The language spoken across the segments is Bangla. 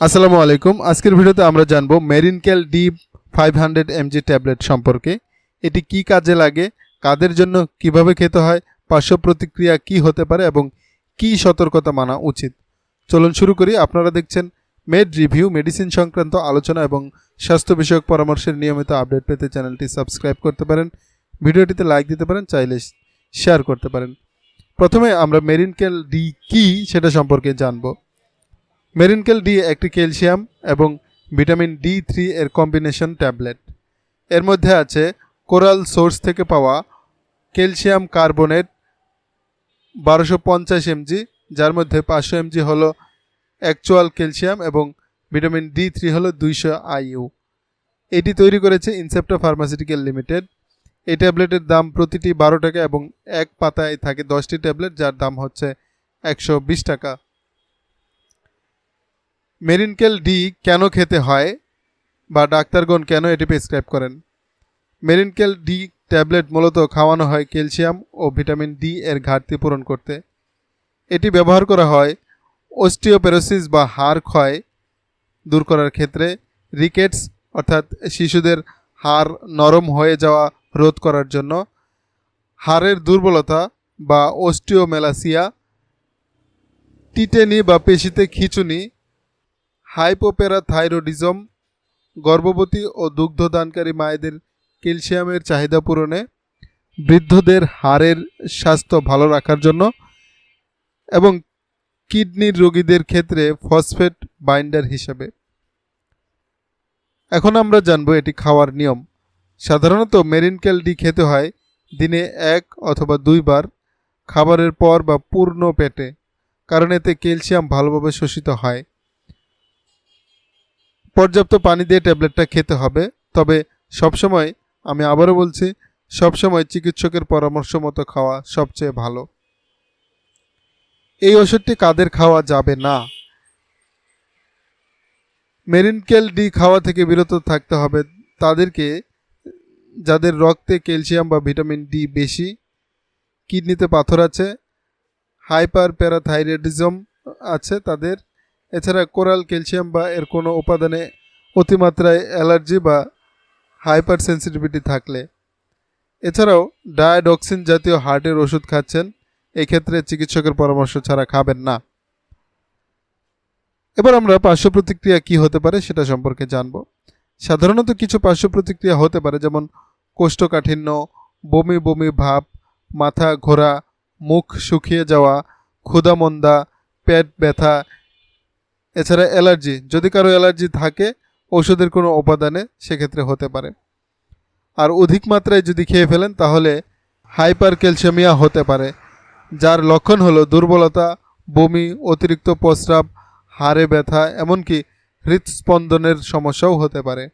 আসসালামু আলাইকুম। আজকের ভিডিওতে আমরা জানব মেরিনকেল D five hundred MG tablet সম্পর্কে। এটি কি কাজে লাগে, কাদের জন্য কীভাবে খেতে হয়, পার্শ্ব প্রতিক্রিয়া কি হতে পারে এবং কি সতর্কতা মানা উচিত। চলুন শুরু করি। আপনারা দেখছেন মেড রিভিউ মেডিসিন সংক্রান্ত আলোচনা এবং স্বাস্থ্য বিষয়ক পরামর্শের নিয়মিত আপডেট পেতে চ্যানেলটি সাবস্ক্রাইব করতে পারেন। ভিডিওটিতে লাইক দিতে পারেন, চাইলে শেয়ার করতে পারেন। প্রথমে আমরা মেরিনকেল ডি কি সেটা সম্পর্কে জানব। মেরিনকেল ডি একটি ক্যালসিয়াম এবং ভিটামিন ডি থ্রি এর কম্বিনেশন ট্যাবলেট। এর মধ্যে আছে কোরাল সোর্স থেকে পাওয়া ক্যালসিয়াম কার্বনেট বারোশো পঞ্চাশ এমজি, যার মধ্যে পাঁচশো এমজি হলো অ্যাকচুয়াল ক্যালসিয়াম এবং ভিটামিন ডি থ্রি হলো দুইশো আইইউ। এটি তৈরি করেছে ইনসেপ্টা ফার্মাসিউটিক্যাল লিমিটেড। এই ট্যাবলেটের দাম প্রতিটি বারো টাকা এবং এক পাতায় থাকে দশটি ট্যাবলেট, যার দাম হচ্ছে একশো বিশ টাকা। মেরিনকেল ডি কেন খেতে হয় বা ডাক্তারগণ কেন এটি প্রেসক্রাইব করেন? মেরিনকেল ডি ট্যাবলেট মূলত খাওয়ানো হয় ক্যালসিয়াম ও ভিটামিন ডি এর ঘাটতি পূরণ করতে। এটি ব্যবহার করা হয় অস্টিওপেরোসিস বা হাড় ক্ষয় দূর করার ক্ষেত্রে। রিকেটস অর্থাৎ শিশুদের হাড় নরম হয়ে যাওয়া রোধ করার জন্য। হাড়ের দুর্বলতা বা অস্টিওমেলাসিয়া, টিটেনি বা পেশিতে খিঁচুনি হাইপোপ্যারাথাইরোডিজম গর্ভবতী ও দুগ্ধদানকারী মায়েদের ক্যালসিয়ামের চাহিদা পূরণে, বৃদ্ধদের হাড়ের স্বাস্থ্য ভালো রাখার জন্য এবং কিডনির রোগীদের ক্ষেত্রে ফসফেট বাইন্ডার হিসাবে। এখন আমরা জানব এটি খাওয়ার নিয়ম। সাধারণত মেরিনকেল ডি খেতে হয় দিনে এক অথবা দুইবার খাবারের পর বা পূর্ণ পেটে, কারণ এতে ক্যালসিয়াম ভালোভাবে শোষিত হয়। পর্যাপ্ত পানি দিয়ে ট্যাবলেটটা খেতে হবে। তবে সবসময়, আমি আবারও বলছি, সবসময় চিকিৎসকের পরামর্শ মতো খাওয়া সবচেয়ে ভালো। এই ওষুধটি কাদের খাওয়া যাবে না? মেরিনকেল ডি খাওয়া থেকে বিরত থাকতে হবে। তাদেরকে, যাদের রক্তে ক্যালসিয়াম বা ভিটামিন ডি বেশি, কিডনিতে পাথর আছে হাইপার প্যারাথাইরয়েডিজম আছে তাদের এছাড়া কোরাল ক্যালসিয়াম বা এর কোনো উপাদানে অতিমাত্রায় অ্যালার্জি বা হাইপার সেন্সিটিভিটি থাকলে। এছাড়াও ডায়াডক্সিন জাতীয় হার্টের ওষুধ খাচ্ছেন, এক্ষেত্রে চিকিৎসকের পরামর্শ ছাড়া খাবেন না। এবার আমরা পার্শ্ব প্রতিক্রিয়া কী হতে পারে সেটা সম্পর্কে জানব। সাধারণত কিছু পার্শ্ব প্রতিক্রিয়া হতে পারে, যেমন কোষ্ঠকাঠিন্য, বমি বমি ভাব, মাথা ঘোরা, মুখ শুকিয়ে যাওয়া, ক্ষুধামন্দা, পেট ব্যথা এছাড়া অ্যালার্জি, যদি কারও অ্যালার্জি থাকে ওষুধের কোনো উপাদানে সেক্ষেত্রে হতে পারে। আর অধিক মাত্রায় যদি খেয়ে ফেলেন, তাহলে হাইপার ক্যালসিয়ামিয়া হতে পারে, যার লক্ষণ হলো দুর্বলতা, বমি, অতিরিক্ত প্রস্রাব, হাড়ে ব্যথা, এমনকি হৃদস্পন্দনের সমস্যাও হতে পারে।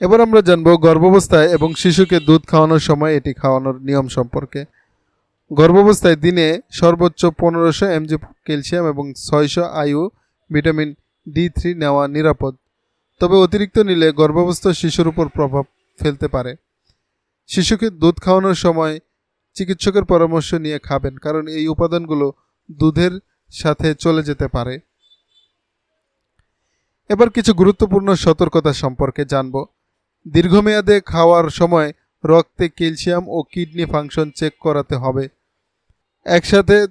এবার আমরা জানব গর্ভাবস্থায় এবং শিশুকে দুধ খাওয়ানোর সময় এটি খাওয়ানোর নিয়ম সম্পর্কে। গর্ভাবস্থায় দিনে সর্বোচ্চ পনেরোশো এমজি ক্যালসিয়াম এবং ছয়শো আয়ু ভিটামিন ডি থ্রি নেওয়া নিরাপদ। তবে অতিরিক্ত নিলে গর্ভাবস্থ শিশুর উপর প্রভাব ফেলতে পারে। শিশুকে দুধ খাওয়ানোর সময় চিকিৎসকের পরামর্শ নিয়ে খাবেন, কারণ এই উপাদানগুলো দুধের সাথে চলে যেতে পারে। এবার কিছু গুরুত্বপূর্ণ সতর্কতা সম্পর্কে জানব। দীর্ঘমেয়াদে খাওয়ার সময় রক্তে ক্যালসিয়াম ও কিডনি ফাংশন চেক করাতে হবে। একসাথে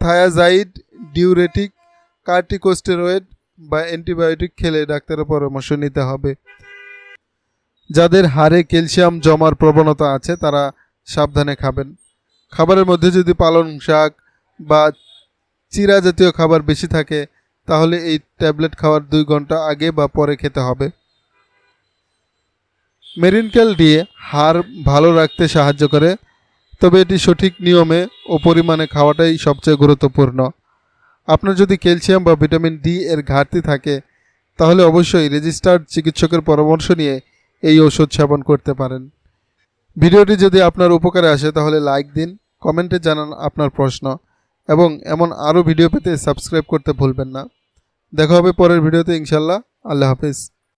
থায়াজাইড, ডিউরেটিক, কার্টিকোস্টেরয়েড বা অ্যান্টিবায়োটিক খেলে ডাক্তারের পরামর্শ নিতে হবে। যাদের হাড়ে ক্যালসিয়াম জমার প্রবণতা আছে, তারা সাবধানে খাবেন। খাবারের মধ্যে যদি পালং শাক বা চিরা জাতীয় খাবার বেশি থাকে, তাহলে এই ট্যাবলেট খাওয়ার দুই ঘণ্টা আগে বা পরে খেতে হবে। মেরিনকেল দিয়ে হাড় ভালো রাখতে সাহায্য করে। তবে এটি সঠিক নিয়মে ও পরিমাণে খাওয়াটাই সবচেয়ে গুরুত্বপূর্ণ। আপনার যদি ক্যালসিয়াম বা ভিটামিন ডি এর ঘাটতি থাকে, তাহলে অবশ্যই রেজিস্টার্ড চিকিৎসকের পরামর্শ নিয়ে এই ওষুধ সেবন করতে পারেন। ভিডিওটি যদি আপনার উপকারে আসে, তাহলে লাইক দিন, কমেন্টে জানান আপনার প্রশ্ন, এবং এমন আরও ভিডিও পেতে সাবস্ক্রাইব করতে ভুলবেন না। দেখা হবে পরের ভিডিওতে, ইনশাল্লাহ। আল্লাহ হাফিজ।